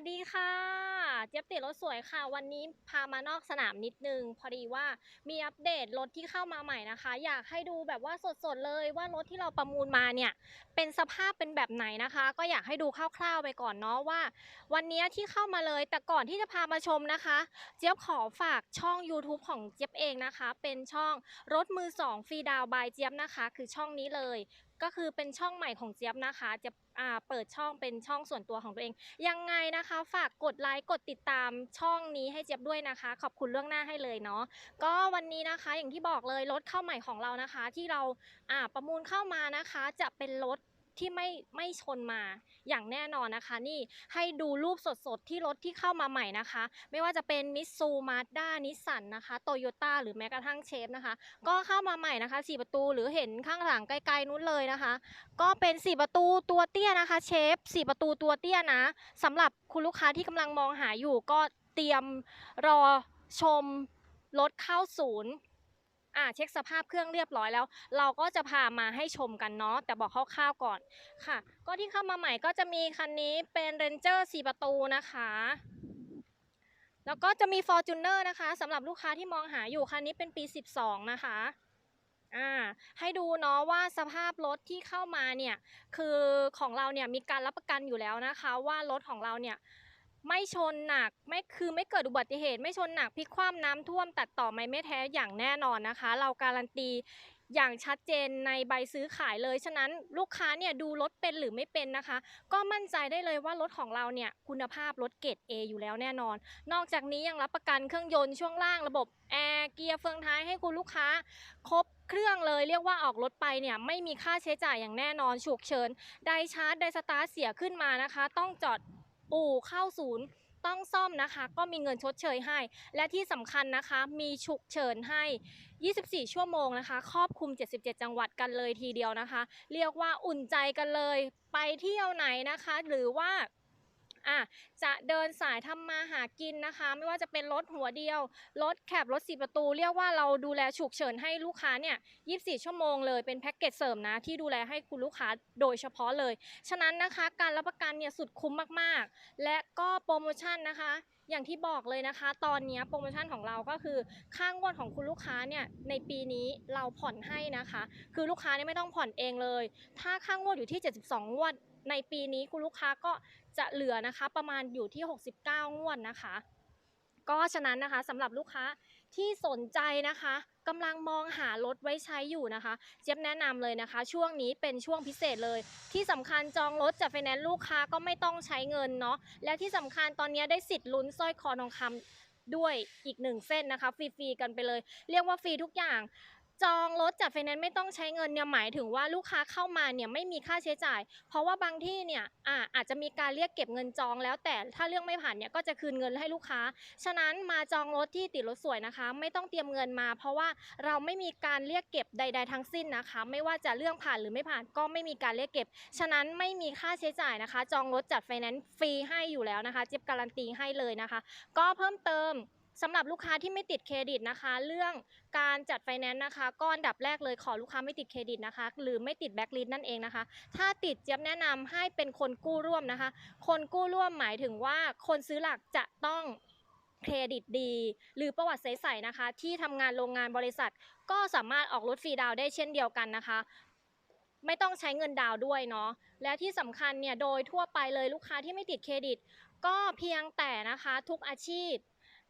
วัสดีค่ะ เจี๊ยบติดรถสวยค่ะ วันนี้พามานอกสนามนิดนึง พอดีว่ามีอัปเดตรถที่เข้ามาใหม่นะคะ อยากให้ดูแบบว่าสดๆเลยว่ารถที่เราประมูลมาเนี่ยเป็นสภาพเป็นแบบไหนนะคะ ก็อยากให้ดูคร่าวๆไปก่อนเนาะว่า วันนี้ที่เข้ามาเลยแต่ก่อนที่จะพามาชมนะคะ เจี๊ยบขอฝากช่อง YouTube ของเจี๊ยบเองนะคะ เป็นช่องรถมือสองฟรีดาวบายเจี๊ยบนะคะ คือช่องนี้เลย ก็คือเป็นช่องใหม่ของเจี๊ยบนะคะจะเปิดช่องเป็นช่องส่วนตัวของตัวเอง ยังไงนะคะ ฝากกดไลค์กดติดตามช่องนี้ให้เจี๊ยบด้วยนะคะ ขอบคุณเรื่องหน้าให้เลยเนาะก็วันนี้นะคะอย่างที่บอกเลยรถเข้าใหม่ของเรานะคะ ที่เราประมูลเข้ามานะคะ จะเป็นรถ ที่ไม่ไม่ชนมาอย่างแน่นอนนะคะ นี่ให้ดูรูปสดๆ ที่รถที่เข้ามาใหม่นะคะ ไม่ว่าจะเป็นมิตซูมาด้านิสสันนะคะโตโยต้าหรือแม้กระทั่งเชฟนะคะ ก็เข้ามาใหม่นะคะ4ประตูหรือเห็นข้างหลังไกลๆนู้นเลยนะคะ ก็เป็น 4 ประตูตัวเตี้ยนะคะเชฟ4 ประตูตัวเตี้ยนะสำหรับคุณลูกค้าที่กำลังมองหาอยู่ก็เตรียมรอชมรถเข้าศูนย์ อ่าเช็คสภาพเครื่องเรียบร้อยแล้ว เราก็จะพามาให้ชมกันเนาะแต่บอกคร่าวๆก่อนค่ะ ก็ที่เข้ามาใหม่ก็จะมีคันนี้เป็น Ranger 4ประตูนะคะแล้วก็จะมี Fortuner นะคะสำหรับลูกค้าที่มองหาอยู่คันนี้เป็นปี 12 นะคะอ่าให้ดูเนาะว่าสภาพรถที่เข้ามาเนี่ยคือของเราเนี่ยมีการรับประกันอยู่แล้วนะคะ ว่ารถของเราเนี่ย ไม่ชนหนักไม่คือไม่เกิดอุบัติเหตุไม่ชนหนักพลิกคว่ำน้ำท่วมตัดต่อไม่ไม่แท้อย่างแน่นอนนะคะ เราการันตีอย่างชัดเจนในใบซื้อขายเลย ฉะนั้นลูกค้าเนี่ยดูรถเป็นหรือไม่เป็นนะคะ ก็มั่นใจได้เลยว่ารถของเราเนี่ยคุณภาพรถเกรด A อยู่แล้วแน่นอน นอกจากนี้ยังรับประกันเครื่องยนต์ช่วงล่างระบบแอร์เกียร์เฟืองท้ายให้คุณลูกค้า ครบเครื่องเลยเรียกว่าออกรถไปเนี่ยไม่มีค่าใช้จ่ายอย่างแน่นอนฉุกเฉิน ได้ชาร์จได้สตาร์ทเสียขึ้นมานะคะ ต้องจอด อู่เข้าศูนย์ต้องซ่อมนะคะ ก็มีเงินชดเชยให้ และที่สำคัญนะคะมีฉุกเฉินให้ 24 ชั่วโมงนะคะ ครอบคลุม 77 จังหวัดกันเลยทีเดียวนะคะ เรียกว่าอุ่นใจกันเลย ไปเที่ยวไหนนะคะ หรือว่า อะจะเดินสายทำมาหากินนะคะ ไม่ว่าจะเป็นรถหัวเดียว รถแคบรถสีประตู เรียกว่าเราดูแลฉุกเฉินให้ลูกค้าเนี่ย24 ชั่วโมงเลยเป็นแพ็กเกจเสริมนะ ที่ดูแลให้คุณลูกค้าโดยเฉพาะเลย ฉะนั้นนะคะการรับประกันเนี่ยสุดคุ้มมากๆ และก็โปรโมชั่นนะคะ อย่างที่บอกเลยนะคะ ตอนนี้โปรโมชั่นของเราก็คือค่างวดของคุณลูกค้าเนี่ยในปีนี้เราผ่อนให้นะคะ คือลูกค้าเนี่ยไม่ต้องผ่อนเองเลย ถ้าค่างวดอยู่ที่ 72 งวด ในปีนี้คุณลูกค้าก็จะเหลือนะคะ ประมาณอยู่ที่ 69 งวดนะคะ ก็ฉะนั้นนะคะสำหรับลูกค้า ที่สนใจนะคะกำลังมองหารถไว้ใช้อยู่นะคะ เจี๊ยบแนะนำเลยนะคะ ช่วงนี้เป็นช่วงพิเศษเลย ที่สำคัญจองรถจากไฟแนนซ์ลูกค้าก็ไม่ต้องใช้เงินเนาะและที่สำคัญตอนนี้ได้สิทธิ์ลุ้นสร้อยคอทองคำด้วยอีกหนึ่งเส้นนะคะฟรีๆกันไปเลย เรียกว่าฟรีทุกอย่าง จองรถจากไฟแนนซ์ไม่ต้องใช้เงินเนี่ยหมายถึงว่าลูกค้าเข้ามาเนี่ยไม่มีค่าใช้จ่าย เพราะว่าบางที่เนี่ยอ่าอาจจะมีการเรียกเก็บเงินจองแล้วแต่ถ้าเรื่องไม่ผ่านเนี่ยก็จะคืนเงินให้ลูกค้า ฉะนั้นมาจองรถที่ติดรถสวยนะคะ ไม่ต้องเตรียมเงินมา เพราะว่าเราไม่มีการเรียกเก็บใด ๆ ทั้งสิ้นนะคะ ไม่ว่าจะเรื่องผ่านหรือไม่ผ่านก็ไม่มีการเรียกเก็บ ฉะนั้นไม่มีค่าใช้จ่ายนะคะ จองรถจัดไฟแนนซ์ฟรีให้อยู่แล้วนะคะเจี๊ยบการันตีให้เลยนะคะ ก็เพิ่มเติม สำหรับลูกค้าที่ไม่ติดเครดิตนะคะ เรื่องการจัดไฟแนนซ์นะคะก็อันดับแรกเลยขอลูกค้าไม่ติดเครดิตนะคะ หรือไม่ติดแบ็กลิสนั่นเองนะคะ ถ้าติดเจี๊ยบแนะนำให้เป็นคนกู้ร่วมนะคะ คนกู้ร่วมหมายถึงว่าคนซื้อหลักจะต้องเครดิตดี หรือประวัติใสๆนะคะ ที่ทำงานโรงงานบริษัท ก็สามารถออกรถฟรีดาวได้เช่นเดียวกันนะคะไม่ต้องใช้เงินดาวด้วยเนาะ และที่สำคัญเนี่ยโดยทั่วไปเลยลูกค้าที่ไม่ติดเครดิต ก็เพียงแต่นะคะทุกอาชีพ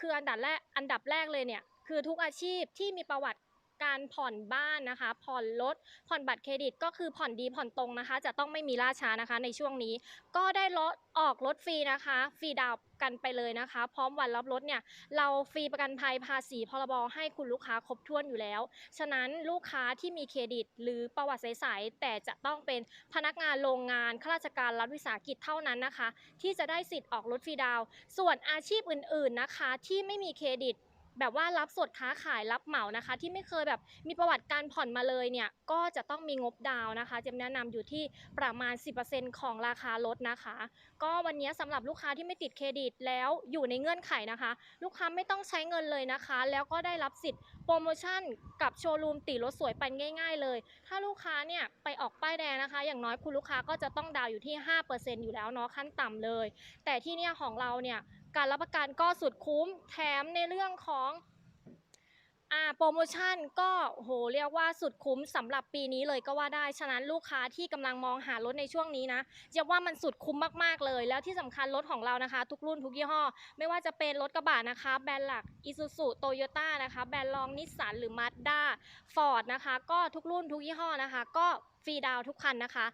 คืออันดับแรกอันดับแรกเลยเนี่ยคือทุกอาชีพที่มีประวัติ การผ่อนบ้านนะคะ ผ่อนรถผ่อนบัตรเครดิต ก็คือผ่อนดีผ่อนตรงนะคะ จะต้องไม่มีล่าช้านะคะ ในช่วงนี้ ก็ได้ลดออกรถฟรีนะคะฟรีดาวกันไปเลยนะคะ พร้อมวันรับรถเนี่ยเราฟรีประกันภัยภาษีพรบให้คุณลูกค้าครบถ้วนอยู่แล้ว ฉะนั้นลูกค้าที่มีเครดิต หรือประวัติใสๆแต่จะต้องเป็นพนักงานโรงงานข้าราชการรัฐวิสาหกิจเท่านั้นนะคะ ที่จะได้สิทธิ์ออกรถฟรีดาว ส่วนอาชีพอื่นๆนะคะ ที่ไม่มีเครดิต แบบว่ารับสดค้าขายรับเหมานะคะ ที่ไม่เคยแบบมีประวัติการผ่อนมาเลยเนี่ยก็จะต้องมีงบดาวนะคะเจมแนะนำอยู่ที่ประมาณ 10%ของราคารถนะคะ ก็วันนี้สำหรับลูกค้าที่ไม่ติดเครดิตแล้วอยู่ในเงื่อนไขนะคะ ลูกค้าไม่ต้องใช้เงินเลยนะคะ แล้วก็ได้รับสิทธิ์โปรโมชั่นกับโชว์รูมตีรถสวยไปง่าย ๆ เลย ถ้าลูกค้าเนี่ยไปออกป้ายแดงนะคะ อย่างน้อยคุณลูกค้าก็จะต้องดาวอยู่ที่ 5%อยู่แล้วเนาะขั้นต่ำเลย แต่ที่เนี่ยของเราเนี่ย การรับประกันก็สุดคุ้มแถมในเรื่องของอ่าโปรโมชั่นก็โหเรียกว่าสุดคุ้มสำหรับปีนี้เลยก็ว่าได้ ฉะนั้นลูกค้าที่กำลังมองหารถในช่วงนี้นะเรียกว่ามันสุดคุ้มมากๆเลย แล้วที่สำคัญรถของเรานะคะ ทุกรุ่นทุกยี่ห้อ ไม่ว่าจะเป็นรถกระบะนะคะ แบรนด์หลัก Isuzu Toyota นะคะ แบรนด์รองนิสสันหรือ Mazda Ford นะคะ ก็ทุกรุ่นทุกยี่ห้อนะคะ ก็ฟรีดาวทุกคันนะคะ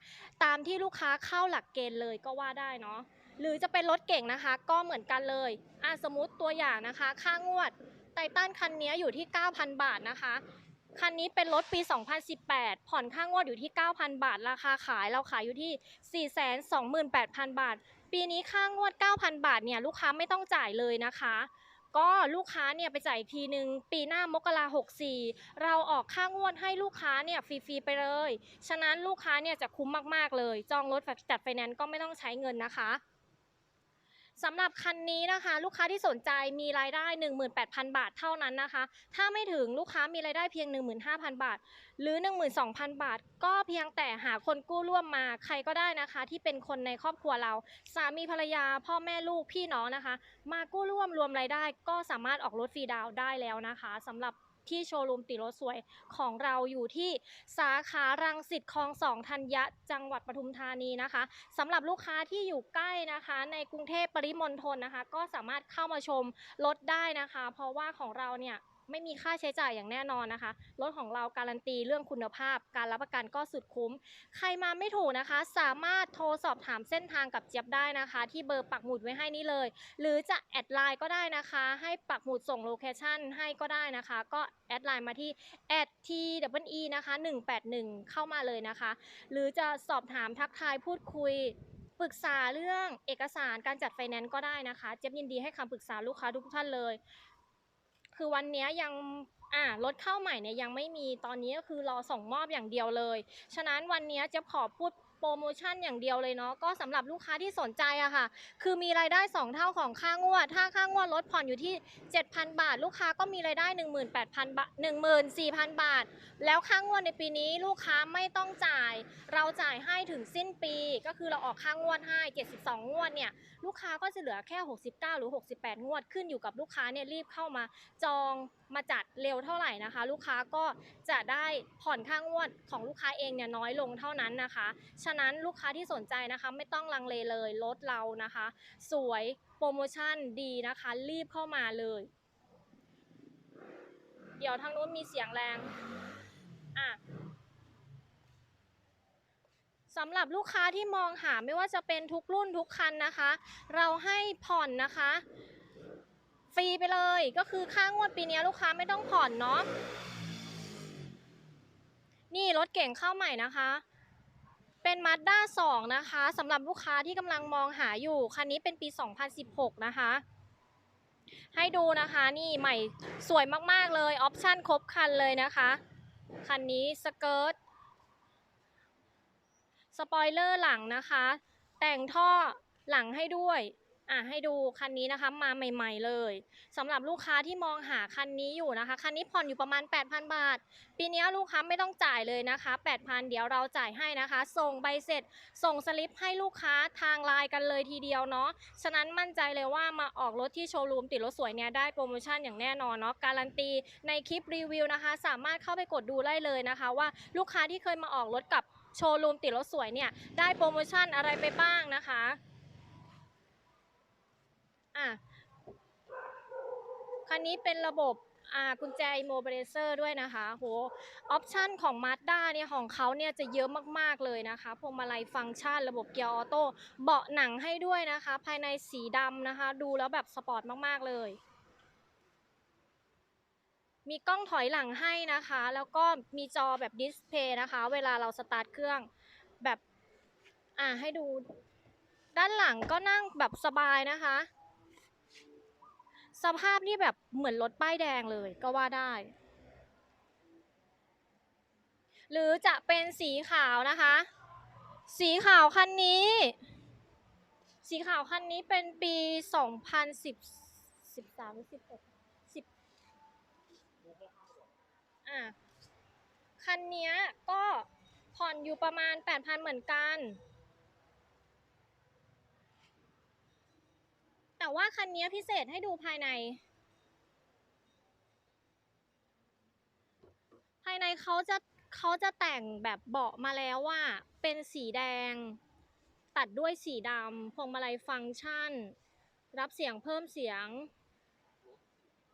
ตามที่ลูกค้าเข้าหลักเกณฑ์เลยก็ว่าได้เนาะ หรือจะเป็นรถเก่งนะคะ ก็เหมือนกันเลยอะสมมติตัวอย่างนะคะ ค่างวดไททันคันนี้อยู่ที่ 9,000 บาทนะคะ คันนี้เป็นรถปี 2018 ผ่อนค่างวดอยู่ที่ 9,000 บาท ราคาขายเราขายอยู่ที่ 428,000 บาท ปีนี้ค่างวด 9,000 บาทเนี่ยลูกค้าไม่ต้องจ่ายเลยนะคะก็ลูกค้าเนี่ยไปจ่ายทีหนึ่งปีหน้ามกราหกสี่เราออกค่างวดให้ลูกค้าเนี่ยฟรีๆไปเลย ฉะนั้นลูกค้าเนี่ยจะคุ้มมากๆเลย จองรถจัดไฟแนนซ์ก็ไม่ต้องใช้เงินนะคะ สำหรับคันนี้นะคะ ลูกค้าที่สนใจมีรายได้ 18,000 บาทเท่านั้นนะคะ ถ้าไม่ถึงลูกค้ามีรายได้เพียง 15,000 บาท หรือ 12,000 บาท ก็เพียงแต่หาคนกู้ร่วมมาใครก็ได้นะคะ ที่เป็นคนในครอบครัวเรา สามีภรรยา พ่อแม่ลูกพี่น้องนะคะ มากู้ร่วมรวมรายได้ก็สามารถออกรถฟรีดาวน์ได้แล้วนะคะสำหรับ ที่โชว์รูมติรถสวยของเราอยู่ที่สาขารังสิตคลองสองธัญญะจังหวัดปทุมธานีนะคะสำหรับลูกค้าที่อยู่ใกล้นะคะ ในกรุงเทพปริมณฑลนะคะ ก็สามารถเข้ามาชมรถได้นะคะ เพราะว่าของเราเนี่ย ไม่มีค่าใช้จ่ายอย่างแน่นอนนะคะรถของเราการันตีเรื่องคุณภาพ การรับประกันก็สุดคุ้ม ใครมาไม่ถูกนะคะ สามารถโทรสอบถามเส้นทางกับเจี๊ยบได้นะคะ ที่เบอร์ปักหมุดไว้ให้นี่เลย หรือจะแอดไลน์ก็ได้นะคะ ให้ปักหมุดส่งโลเคชั่นให้ก็ได้นะคะ ก็แอดไลน์มาที่แอดทีดับเบิลอีนะคะ181 เข้ามาเลยนะคะ หรือจะสอบถามทักทายพูดคุยปรึกษาเรื่องเอกสารการจัดไฟแนนซ์ก็ได้นะคะ เจี๊ยบยินดีให้คำปรึกษาลูกค้าทุกท่านเลย คือวันนี้ยังอ่ารถเข้าใหม่เนี่ยยังไม่มีตอนนี้ก็คือรอส่งมอบอย่างเดียวเลย ฉะนั้นวันนี้เจะขอพูด โปรโมชั่นอย่างเดียวเลยเนาะก็สำหรับลูกค้าที่สนใจอะค่ะ คือมีรายได้ 2 เท่าของค่างวด ถ้าค่างวดลดผ่อนอยู่ที่ 7,000 บาท ลูกค้าก็มีรายได้ 18,000บาท14,000 บาท แล้วค่างวดในปีนี้ลูกค้าไม่ต้องจ่าย เราจ่ายให้ถึงสิ้นปี ก็คือเราออกค่างวดให้ 72 งวดเนี่ยลูกค้าก็จะเหลือแค่ 69 หรือ 68 งวดขึ้นอยู่กับลูกค้าเนี่ยรีบเข้ามาจองมาจัดเร็วเท่าไหร่นะคะ ลูกค้าก็จะได้ผ่อนค่างวดของลูกค้าเองเนี่ยน้อยลงเท่านั้นนะคะฉะนั้นลูกค้าที่สนใจนะคะไม่ต้องลังเลเลยรถเรานะคะ สวยโปรโมชั่นดีนะคะ รีบเข้ามาเลย เดี๋ยวทางนู้นมีเสียงแรงอะสำหรับลูกค้าที่มองหาไม่ว่าจะเป็นทุกรุ่นทุกคันนะคะ เราให้ผ่อนนะคะ ฟรีไปเลยก็คือค่างวดปีนี้ลูกค้าไม่ต้องผ่อนเนาะนี่รถเก่งเข้าใหม่นะคะ เป็น Mazda 2 นะคะสำหรับลูกค้าที่กำลังมองหาอยู่ คันนี้เป็นปี 2016 นะคะ ให้ดูนะคะนี่ใหม่สวยมากๆเลย ออปชั่นครบคันเลยนะคะ คันนี้สเกิร์ตสปอยเลอร์หลังนะคะ แต่งท่อหลังให้ด้วย อะให้ดูคันนี้นะคะมาใหม่ ๆ เลยสำหรับลูกค้าที่มองหาคันนี้อยู่นะคะ คันนี้ผ่อนอยู่ประมาณ 8,000 บาท ปีนี้ลูกค้าไม่ต้องจ่ายเลยนะคะ 8,000 เดี๋ยวเราจ่ายให้นะคะ ส่งใบเสร็จ ส่งสลิปให้ลูกค้าทางไลน์กันเลยทีเดียวเนาะฉะนั้นมั่นใจเลยว่ามาออกรถที่โชว์รูมติดรถสวยเนี่ยได้โปรโมชั่นอย่างแน่นอนเนาะการันตีในคลิปรีวิวนะคะ สามารถเข้าไปกดดูได้เลยนะคะ ว่าลูกค้าที่เคยมาออกรถกับโชว์รูมติดรถสวยเนี่ยได้โปรโมชั่นอะไรไปบ้างนะคะ อะคันนี้เป็นระบบอ่ากุญแจ immobilizer ด้วยนะคะ โห ออปชันของ Mazda เนี่ยของเขาเนี่ยจะเยอะมากๆเลยนะคะพวงมาลัยฟังก์ชันระบบเกียร์ออโต้ เบาะหนังให้ด้วยนะคะ ภายในสีดำนะคะ ดูแล้วแบบสปอร์ตมากๆเลย มีกล้องถอยหลังให้นะคะ แล้วก็มีจอแบบดิสเพย์นะคะ เวลาเราสตาร์ทเครื่องแบบ อ่าให้ดู ด้านหลังก็นั่งแบบสบายนะคะ สภาพนี่แบบเหมือนรถป้ายแดงเลยก็ว่าได้ หรือจะเป็นสีขาวนะคะ สีขาวคันนี้ สีขาวคันนี้เป็นปี 2010 13หรือ16 10อะคันเนี้ยก็ผ่อนอยู่ประมาณ 8,000 เหมือนกัน แต่ว่าคันนี้พิเศษให้ดูภายใน ภายในเขาจะเขาจะแต่งแบบเบาะมาแล้วว่า เป็นสีแดง ตัดด้วยสีดำพวงมาลัยฟังก์ชัน รับเสียงเพิ่มเสียง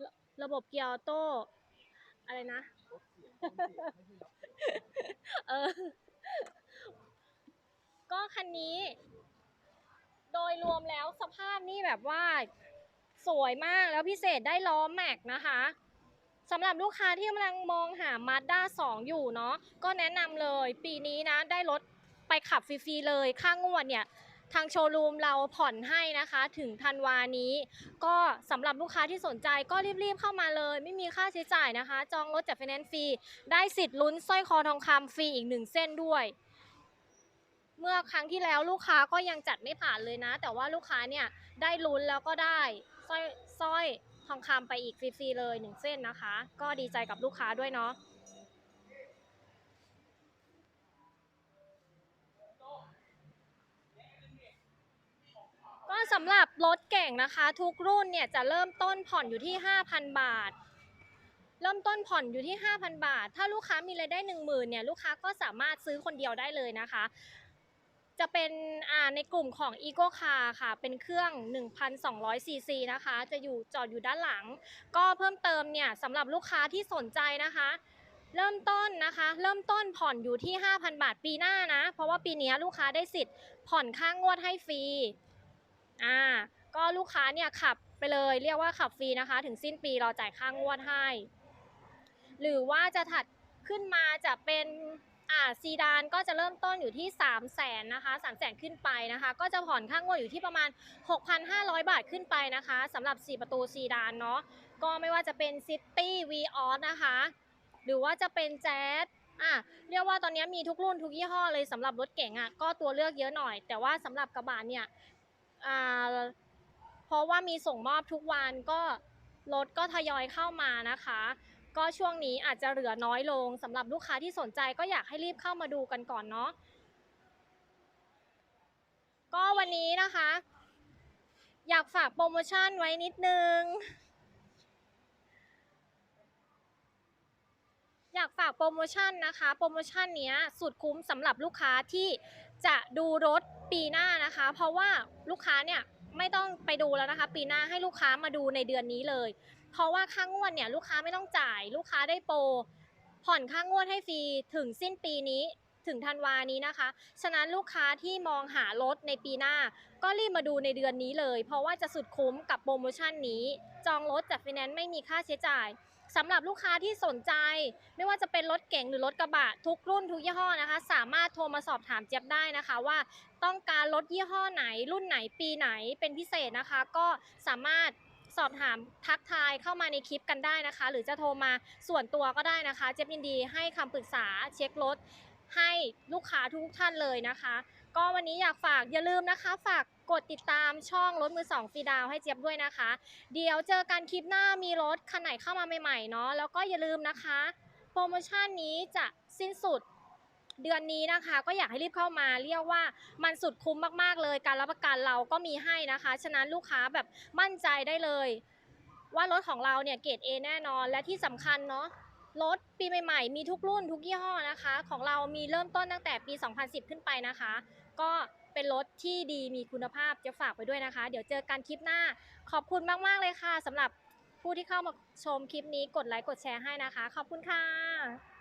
ระระบบเกียร์ออโต้อะไรนะ เออ ก็คันนี้ โดยรวมแล้วสภาพนี่แบบว่าสวยมากแล้วพิเศษได้ล้อแม็กนะคะสำหรับลูกค้าที่กำลังมองหา Mazda 2 อยู่เนาะก็แนะนำเลยปีนี้นะได้รถไปขับฟรีๆเลยค่างวดเนี่ยทางโชว์รูมเราผ่อนให้นะคะถึงธันวานี้ ก็สำหรับลูกค้าที่สนใจก็รีบๆเข้ามาเลย ไม่มีค่าใช้จ่ายนะคะ จองรถจากไฟแนนซ์ฟรี ได้สิทธิ์ลุ้นสร้อยคอทองคำฟรีอีกหนึ่งเส้นด้วย เมื่อครั้งที่แล้วลูกค้าก็ยังจัดไม่ผ่านเลยนะ แต่ว่าลูกค้าเนี่ยได้ลุ้นแล้วก็ได้สร้อยสร้อยทองคำไปอีกฟรีๆเลยหนึ่งเส้นนะคะ ก็ดีใจกับลูกค้าด้วยเนาะก็สำหรับรถเก่งนะคะ ทุกรุ่นเนี่ยจะเริ่มต้นผ่อนอยู่ที่ 5,000 บาท เริ่มต้นผ่อนอยู่ที่ 5,000 บาท ถ้าลูกค้ามีรายได้ 10,000เนี่ยลูกค้าก็สามารถซื้อคนเดียวได้เลยนะคะ จะเป็นในกลุ่มของ e c o Car ค่ะ เป็นเครื่อง 1,200ซีซีนะคะ จะอยู่จอดอยู่ด้านหลัง ก็เพิ่มเติมเนี่ยสำหรับลูกค้าที่สนใจนะคะ เริ่มต้นนะคะ เริ่มต้นผ่อนอยู่ที่ 5,000 บาทปีหน้านะ เพราะว่าปีนี้ลูกค้าได้สิทธิ์ผ่อนค่างวดให้ฟรีอ่าก็ลูกค้าเนี่ยขับไปเลยเรียกว่าขับฟรีนะคะ ถึงสิ้นปีเราจ่ายค่างวดให้ หรือว่าจะถัดขึ้นมาจะเป็น อ่าซีดานก็จะเริ่มต้นอยู่ที่ 3 0 0แสนนะคะ3 0 0แสนขึ้นไปนะคะ ก็จะผ่อนค่างวดอยู่ที่ประมาณ 6,500 บาทขึ้นไปนะคะสำหรับ 4 ประตูซีดานเนาะก็ไม่ว่าจะเป็นซิตี้วีออสนะคะ หรือว่าจะเป็นแจ๊สอะเรียกว่าตอนนี้มีทุกรุ่นทุกยี่ห้อเลยสำหรับรถเก๋งอะก็ตัวเลือกเยอะหน่อย แต่ว่าสำหรับกระบะเนี่ยอ่าเพราะว่ามีส่งมอบทุกวันก็รถก็ทยอยเข้ามานะคะ ก็ช่วงนี้อาจจะเหลือน้อยลงสำหรับลูกค้าที่สนใจก็อยากให้รีบเข้ามาดูกันก่อนเนาะก็วันนี้นะคะ อยากฝากโปรโมชั่นไว้นิดนึง อยากฝากโปรโมชั่นนะคะ โปรโมชั่นเนี้ยสุดคุ้มสำหรับลูกค้าที่จะดูรถปีหน้านะคะ เพราะว่าลูกค้าเนี่ยไม่ต้องไปดูแล้วนะคะ ปีหน้าให้ลูกค้ามาดูในเดือนนี้เลย เพราะว่าค่างวดเนี่ยลูกค้าไม่ต้องจ่าย ลูกค้าได้โปรผ่อนค่างวดให้ฟรีถึงสิ้นปีนี้ถึงธันวานี้นะคะ ฉะนั้นลูกค้าที่มองหารถในปีหน้า ก็รีบมาดูในเดือนนี้เลย เพราะว่าจะสุดคุ้มกับโปรโมชั่นนี้ จองรถจากไฟแนนซ์ไม่มีค่าใช้จ่ายสำหรับลูกค้าที่สนใจ ไม่ว่าจะเป็นรถเก๋งหรือรถกระบะทุกรุ่นทุกยี่ห้อนะคะ สามารถโทรมาสอบถามเจี๊ยบได้นะคะ ว่าต้องการรถยี่ห้อไหนรุ่นไหนปีไหนเป็นพิเศษนะคะ ก็สามารถ สอบถามทักทายเข้ามาในคลิปกันได้นะคะ หรือจะโทรมาส่วนตัวก็ได้นะคะ เจี๊ยบยินดีให้คำปรึกษาเช็ครถให้ลูกค้าทุกท่านเลยนะคะ ก็วันนี้อยากฝากอย่าลืมนะคะ ฝากกดติดตามช่องรถมือสองฟรีดาวให้เจี๊ยบด้วยนะคะ เดี๋ยวเจอกันคลิปหน้ามีรถคันไหนเข้ามาใหม่ๆเนาะแล้วก็อย่าลืมนะคะ โปรโมชั่นนี้จะสิ้นสุด เดือนนี้นะคะก็อยากให้รีบเข้ามาเรียกว่ามันสุดคุ้มมากๆเลย การรับประกันเราก็มีให้นะคะ ฉะนั้นลูกค้าแบบมั่นใจได้เลย ว่ารถของเราเนี่ยเกรด A แน่นอนและที่สำคัญเนาะรถปีใหม่ๆ มีทุกรุ่นทุกยี่ห้อนะคะ ของเรามีเริ่มต้นตั้งแต่ปี 2010 ขึ้นไปนะคะ ก็เป็นรถที่ดีมีคุณภาพจะฝากไปด้วยนะคะ เดี๋ยวเจอกันคลิปหน้า ขอบคุณมากๆเลยค่ะสำหรับผู้ที่เข้ามาชมคลิปนี้กดไลค์กดแชร์ให้นะคะ ขอบคุณค่ะ